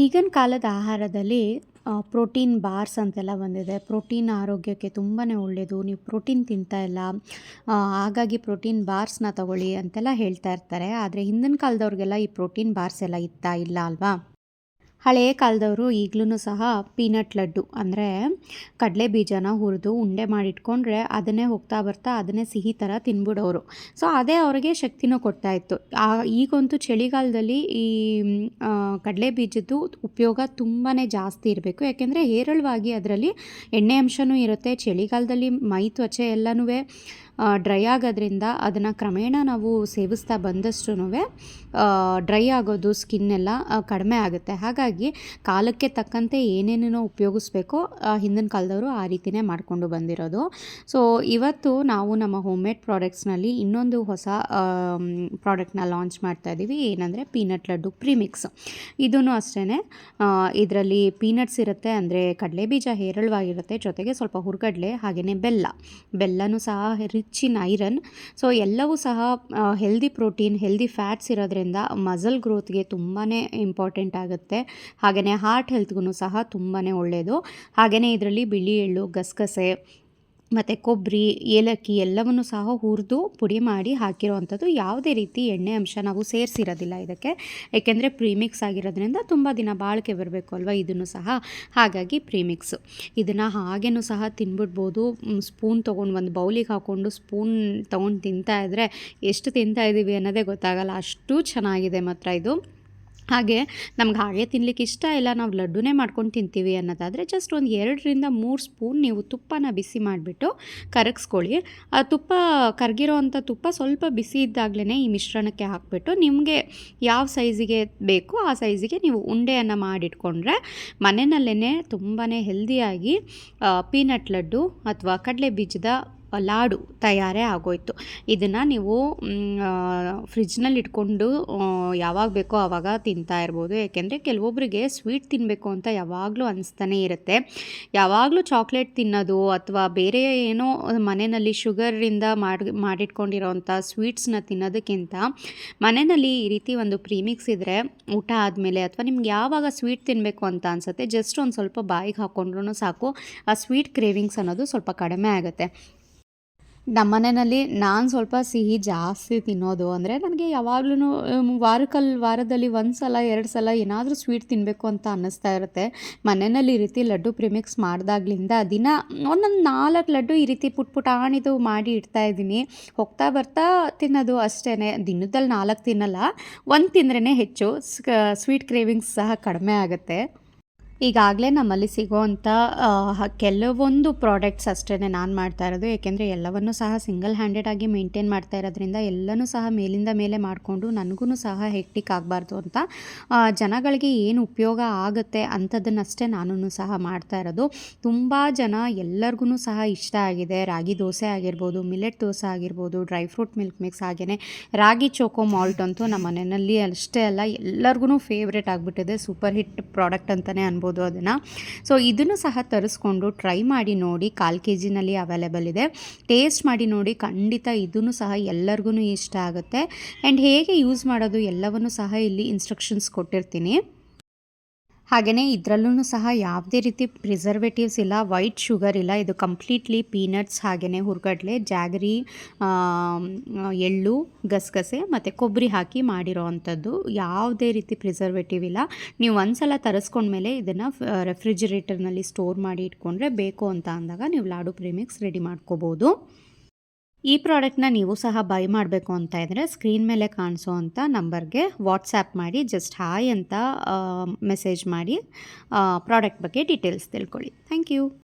ಈಗಿನ ಕಾಲದ ಆಹಾರದಲ್ಲಿ ಪ್ರೋಟೀನ್ ಬಾರ್ಸ್ ಅಂತೆಲ್ಲ ಬಂದಿದೆ. ಪ್ರೋಟೀನ್ ಆರೋಗ್ಯಕ್ಕೆ ತುಂಬಾ ಒಳ್ಳೆಯದು ನೀವು ಪ್ರೋಟೀನ್ ತಿಂತಾ ಇಲ್ಲ ಹಾಗಾಗಿ ಪ್ರೋಟೀನ್ ಬಾರ್ಸ್ನ ತಗೊಳ್ಳಿ ಅಂತೆಲ್ಲ ಹೇಳ್ತಾ ಇರ್ತಾರೆ. ಆದರೆ ಹಿಂದಿನ ಕಾಲದವ್ರಿಗೆಲ್ಲ ಈ ಪ್ರೋಟೀನ್ ಬಾರ್ಸ್ ಎಲ್ಲ ಇತ್ತಾ ಇಲ್ಲ ಅಲ್ವಾ? ಹಳೆಯ ಕಾಲದವರು ಈಗಲೂ ಸಹ ಪೀನಟ್ ಲಡ್ಡು, ಅಂದರೆ ಕಡಲೆ ಬೀಜನ ಹುರಿದು ಉಂಡೆ ಮಾಡಿಟ್ಕೊಂಡ್ರೆ ಅದನ್ನೇ ಹೋಗ್ತಾ ಬರ್ತಾ ಅದನ್ನೇ ಸಿಹಿ ಥರ ತಿನ್ಬಿಡೋರು. ಸೊ ಅದೇ ಅವರಿಗೆ ಶಕ್ತಿನೂ ಕೊಡ್ತಾ ಇತ್ತು. ಈಗಂತೂ ಚಳಿಗಾಲದಲ್ಲಿ ಈ ಕಡಲೆ ಬೀಜದ್ದು ಉಪಯೋಗ ತುಂಬಾ ಜಾಸ್ತಿ ಇರಬೇಕು. ಯಾಕೆಂದರೆ ಹೇರಳವಾಗಿ ಅದರಲ್ಲಿ ಎಣ್ಣೆ ಅಂಶನೂ ಇರುತ್ತೆ. ಚಳಿಗಾಲದಲ್ಲಿ ಮೈ ತ್ವಚೆ ಎಲ್ಲನೂ ಡ್ರೈ ಆಗೋದ್ರಿಂದ ಅದನ್ನು ಕ್ರಮೇಣ ನಾವು ಸೇವಿಸ್ತಾ ಬಂದಷ್ಟು ಡ್ರೈ ಆಗೋದು ಸ್ಕಿನ್ನೆಲ್ಲ ಕಡಿಮೆ ಆಗುತ್ತೆ. ಹಾಗಾಗಿ ಕಾಲಕ್ಕೆ ತಕ್ಕಂತೆ ಏನೇನೇನೋ ಉಪಯೋಗಿಸ್ಬೇಕೋ ಹಿಂದಿನ ಕಾಲದವರು ಆ ರೀತಿಯೇ ಮಾಡಿಕೊಂಡು ಬಂದಿರೋದು. ಸೊ ಇವತ್ತು ನಾವು ನಮ್ಮ ಹೋಮ್ ಮೇಡ್ ಪ್ರಾಡಕ್ಟ್ಸ್ನಲ್ಲಿ ಇನ್ನೊಂದು ಹೊಸ ಪ್ರಾಡಕ್ಟ್ನ ಲಾಂಚ್ ಮಾಡ್ತಾ ಇದ್ದೀವಿ ಏನಂದರೆ ಪೀನಟ್ ಲಡ್ಡು ಪ್ರೀಮಿಕ್ಸ್ ಇದೂ ಅಷ್ಟೇ ಇದರಲ್ಲಿ ಪೀನಟ್ಸ್ ಇರುತ್ತೆ, ಅಂದರೆ ಕಡಲೆ ಬೀಜ ಹೇರಳವಾಗಿರುತ್ತೆ. ಜೊತೆಗೆ ಸ್ವಲ್ಪ ಹುರ್ಗಡ್ಲೆ ಹಾಗೆಯೇ ಬೆಲ್ಲ. ಬೆಲ್ಲನೂ ಸಹ ರಿಚ್ ಇನ್ ಐರನ್. ಸೊ ಎಲ್ಲವೂ ಸಹ ಹೆಲ್ದಿ ಪ್ರೋಟೀನ್ ಹೆಲ್ದಿ ಫ್ಯಾಟ್ಸ್ ಇರೋದ್ರಿಂದ ಮಸಲ್ ಗ್ರೋತ್ಗೆ ತುಂಬಾ ಇಂಪಾರ್ಟೆಂಟ್ ಆಗುತ್ತೆ. ಹಾಗೆಯೇ ಹಾರ್ಟ್ ಹೆಲ್ತ್ಗೂ ಸಹ ತುಂಬಾ ಒಳ್ಳೆಯದು ಹಾಗೆಯೇ ಇದರಲ್ಲಿ ಬಿಳಿ ಎಳ್ಳು, ಗಸಗಸೆ ಮತ್ತು ಕೊಬ್ಬರಿ, ಏಲಕ್ಕಿ ಎಲ್ಲವನ್ನು ಸಹ ಹುರಿದು ಪುಡಿ ಮಾಡಿ ಹಾಕಿರುವಂಥದ್ದು. ಯಾವುದೇ ರೀತಿ ಎಣ್ಣೆ ಅಂಶ ನಾವು ಸೇರಿಸಿರೋದಿಲ್ಲ ಇದಕ್ಕೆ. ಏಕೆಂದರೆ ಪ್ರೀಮಿಕ್ಸ್ ಆಗಿರೋದ್ರಿಂದ ತುಂಬ ದಿನ ಬಾಳಿಕೆ ಬರಬೇಕು ಅಲ್ವಾ ಇದನ್ನು ಸಹ. ಹಾಗಾಗಿ ಪ್ರೀಮಿಕ್ಸು. ಇದನ್ನು ಹಾಗೇನೂ ಸಹ ತಿನ್ಬಿಡ್ಬೋದು. ಸ್ಪೂನ್ ತೊಗೊಂಡು ಒಂದು ಬೌಲಿಗೆ ಹಾಕ್ಕೊಂಡು ಸ್ಪೂನ್ ತೊಗೊಂಡು ತಿಂತಾಯಿದ್ರೆ ಎಷ್ಟು ತಿಂತಾ ಇದ್ದೀವಿ ಅನ್ನೋದೇ ಗೊತ್ತಾಗಲ್ಲ. ಅಷ್ಟು ಚೆನ್ನಾಗಿದೆ ಮಾತ್ರ ಇದು. ಹಾಗೆ ನಮ್ಗೆ ಹಾಗೆ ತಿನ್ಲಿಕ್ಕೆ ಇಷ್ಟ ಇಲ್ಲ, ನಾವು ಲಡ್ಡುನೇ ಮಾಡ್ಕೊಂಡು ತಿಂತೀವಿ ಅನ್ನೋದಾದರೆ ಜಸ್ಟ್ ಒಂದು ಎರಡರಿಂದ ಮೂರು ಸ್ಪೂನ್ ನೀವು ತುಪ್ಪನ ಬಿಸಿ ಮಾಡಿಬಿಟ್ಟು ಕರಗಿಸ್ಕೊಳ್ಳಿ. ಆ ತುಪ್ಪ ಕರಗಿರೋ ಅಂಥ ತುಪ್ಪ ಸ್ವಲ್ಪ ಬಿಸಿ ಇದ್ದಾಗಲೇ ಈ ಮಿಶ್ರಣಕ್ಕೆ ಹಾಕಿಬಿಟ್ಟು ನಿಮಗೆ ಯಾವ ಸೈಜಿಗೆ ಬೇಕು ಆ ಸೈಜಿಗೆ ನೀವು ಉಂಡೆಯನ್ನು ಮಾಡಿಟ್ಕೊಂಡ್ರೆ ಮನೆಯಲ್ಲೇ ತುಂಬಾ ಹೆಲ್ದಿಯಾಗಿ ಪೀನಟ್ ಲಡ್ಡು ಅಥವಾ ಕಡಲೆ ಬೀಜದ ಲಾಡು ತಯಾರೇ ಆಗೋಯ್ತು. ಇದನ್ನು ನೀವು ಫ್ರಿಜ್ನಲ್ಲಿ ಇಟ್ಕೊಂಡು ಯಾವಾಗ ಬೇಕೋ ಆವಾಗ ತಿಂತಾ ಇರ್ಬೋದು. ಯಾಕೆಂದರೆ ಕೆಲವೊಬ್ಬರಿಗೆ ಸ್ವೀಟ್ ತಿನ್ನಬೇಕು ಅಂತ ಯಾವಾಗಲೂ ಅನಿಸ್ತಾನೆ ಇರುತ್ತೆ. ಯಾವಾಗಲೂ ಚಾಕ್ಲೇಟ್ ತಿನ್ನೋದು ಅಥವಾ ಬೇರೆ ಏನೋ ಮನೆಯಲ್ಲಿ ಶುಗರಿಂದ ಮಾಡಿ ಮಾಡಿಟ್ಕೊಂಡಿರೋವಂಥ ಸ್ವೀಟ್ಸ್ನ ತಿನ್ನೋದಕ್ಕಿಂತ ಮನೆಯಲ್ಲಿ ಈ ರೀತಿ ಒಂದು ಪ್ರೀಮಿಕ್ಸ್ ಇದ್ದರೆ ಊಟ ಆದಮೇಲೆ ಅಥವಾ ನಿಮ್ಗೆ ಯಾವಾಗ ಸ್ವೀಟ್ ತಿನ್ನಬೇಕು ಅಂತ ಅನಿಸುತ್ತೆ, ಜಸ್ಟ್ ಒಂದು ಸ್ವಲ್ಪ ಬಾಯಿಗೆ ಹಾಕ್ಕೊಂಡ್ರೂ ಸಾಕು. ಆ ಸ್ವೀಟ್ ಕ್ರೇವಿಂಗ್ಸ್ ಅನ್ನೋದು ಸ್ವಲ್ಪ ಕಡಿಮೆ ಆಗುತ್ತೆ. ನಮ್ಮ ಮನೆಯಲ್ಲಿ ನಾನು ಸ್ವಲ್ಪ ಸಿಹಿ ಜಾಸ್ತಿ ತಿನ್ನೋದು ಅಂದರೆ ನನಗೆ ಯಾವಾಗ್ಲೂ ವಾರಕ್ಕಲ್ಲಿ ವಾರದಲ್ಲಿ ಒಂದು ಸಲ, ಎರಡು ಸಲ ಏನಾದರೂ ಸ್ವೀಟ್ ತಿನ್ನಬೇಕು ಅಂತ ಅನ್ನಿಸ್ತಾ ಇರುತ್ತೆ. ಮನೆಯಲ್ಲಿ ಈ ರೀತಿ ಲಡ್ಡು ಪ್ರಿಮಿಕ್ಸ್ ಮಾಡಿದಾಗ್ಲಿಂದ ದಿನ ಒಂದೊಂದು ನಾಲ್ಕು ಲಡ್ಡು ಈ ರೀತಿ ಪುಟ್ ಪುಟಾಣಿದು ಮಾಡಿ ಇಡ್ತಾ ಇದ್ದೀನಿ. ಹೋಗ್ತಾ ಬರ್ತಾ ತಿನ್ನೋದು ಅಷ್ಟೇ ದಿನದಲ್ಲಿ ನಾಲ್ಕು ತಿನ್ನಲ್ಲ, ಒಂದು ತಿಂದ್ರೇ ಹೆಚ್ಚು. ಸ್ವೀಟ್ ಕ್ರೇವಿಂಗ್ಸ್ ಸಹ ಕಡಿಮೆ ಆಗುತ್ತೆ. ಈಗಾಗಲೇ ನಮ್ಮಲ್ಲಿ ಸಿಗುವಂಥ ಕೆಲವೊಂದು ಪ್ರಾಡಕ್ಟ್ಸ್ ಅಷ್ಟೇ ನಾನು ಮಾಡ್ತಾ ಇರೋದು. ಏಕೆಂದರೆ ಎಲ್ಲವನ್ನೂ ಸಹ ಸಿಂಗಲ್ ಹ್ಯಾಂಡೆಡ್ ಆಗಿ ಮೇಂಟೈನ್ ಮಾಡ್ತಾ ಇರೋದ್ರಿಂದ ಎಲ್ಲನೂ ಸಹ ಮೇಲಿಂದ ಮೇಲೆ ಮಾಡಿಕೊಂಡು ನನಗೂ ಸಹ ಹೆಕ್ಟಿಕ್ ಆಗಬಾರ್ದು ಅಂತ ಜನಗಳಿಗೆ ಏನು ಉಪಯೋಗ ಆಗುತ್ತೆ ಅಂಥದ್ದನ್ನಷ್ಟೇ ನಾನು ಸಹ ಮಾಡ್ತಾ ಇರೋದು. ತುಂಬ ಜನ ಎಲ್ಲರಿಗೂ ಸಹ ಇಷ್ಟ ಆಗಿದೆ. ರಾಗಿ ದೋಸೆ ಆಗಿರ್ಬೋದು ಮಿಲೆಟ್ ದೋಸೆ ಆಗಿರ್ಬೋದು ಡ್ರೈ ಫ್ರೂಟ್ ಮಿಲ್ಕ್ ಮಿಕ್ಸ್ ಹಾಗೆಯೇ ರಾಗಿ ಚೋಕೋ ಮಾಲ್ಟ್ ಅಂತೂ ನಮ್ಮ ಮನೆಯಲ್ಲಿ ಅಷ್ಟೇ ಅಲ್ಲ ಎಲ್ಲರಿಗೂ ಫೇವ್ರೇಟ್ ಆಗಿಬಿಟ್ಟಿದೆ. ಸೂಪರ್ ಹಿಟ್ ಪ್ರಾಡಕ್ಟ್ ಅಂತಲೇ ಅನ್ಬೋದು. ಮಾಡ್ಬೋದು ಅದನ್ನು. ಸೊ ಇದನ್ನು ಸಹ ತರಿಸ್ಕೊಂಡು ಟ್ರೈ ಮಾಡಿ ನೋಡಿ, ಕಾಲು ಕೆ ಜಿನಲ್ಲಿ ಅವೈಲೇಬಲ್ ಇದೆ. ಟೇಸ್ಟ್ ಮಾಡಿ ನೋಡಿ, ಖಂಡಿತ ಇದನ್ನು ಸಹ ಎಲ್ಲರಿಗೂ ಇಷ್ಟ ಆಗುತ್ತೆ. ಆ್ಯಂಡ್ ಹೇಗೆ ಯೂಸ್ ಮಾಡೋದು ಎಲ್ಲವನ್ನು ಸಹ ಇಲ್ಲಿ ಇನ್ಸ್ಟ್ರಕ್ಷನ್ಸ್ ಕೊಟ್ಟಿರ್ತೀನಿ. ಹಾಗೆಯೇ ಇದರಲ್ಲೂ ಸಹ ಯಾವುದೇ ರೀತಿ ಪ್ರಿಸರ್ವೇಟಿವ್ಸ್ ಇಲ್ಲ ವೈಟ್ ಶುಗರ್ ಇಲ್ಲ, ಇದು ಕಂಪ್ಲೀಟ್ಲಿ ಪೀನಟ್ಸ್ ಹಾಗೆಯೇ ಹುರ್ಗಡ್ಲೆ ಜಾಗರಿ ಎಳ್ಳು, ಗಸಗಸೆ ಮತ್ತು ಕೊಬ್ಬರಿ ಹಾಕಿ ಮಾಡಿರೋ ಅಂಥದ್ದು ಯಾವುದೇ ರೀತಿ ಪ್ರಿಸರ್ವೇಟಿವ್ ಇಲ್ಲ. ನೀವು ಒಂದು ಸಲ ತರಿಸ್ಕೊಂಡ್ಮೇಲೆ ಇದನ್ನು ರೆಫ್ರಿಜಿರೇಟರ್ನಲ್ಲಿ ಸ್ಟೋರ್ ಮಾಡಿ ಇಟ್ಕೊಂಡ್ರೆ ಬೇಕು ಅಂತ ಅಂದಾಗ ನೀವು ಲಾಡು ಪ್ರೀಮಿಕ್ಸ್ ರೆಡಿ ಮಾಡ್ಕೋಬೋದು. ಈ ಪ್ರಾಡಕ್ಟ್ನ ನೀವು ಸಹ ಬೈ ಮಾಡಬೇಕು ಅಂತ ಇದ್ದರೆ ಸ್ಕ್ರೀನ್ ಮೇಲೆ ಕಾಣಿಸೋ ಅಂಥ ನಂಬರ್ಗೆ ವಾಟ್ಸ್ಯಾಪ್ ಮಾಡಿ ಜಸ್ಟ್ ಹಾಯ್ ಅಂತ ಮೆಸೇಜ್ ಮಾಡಿ ಪ್ರಾಡಕ್ಟ್ ಬಗ್ಗೆ ಡೀಟೇಲ್ಸ್ ತಿಳ್ಕೊಳ್ಳಿ. Thank you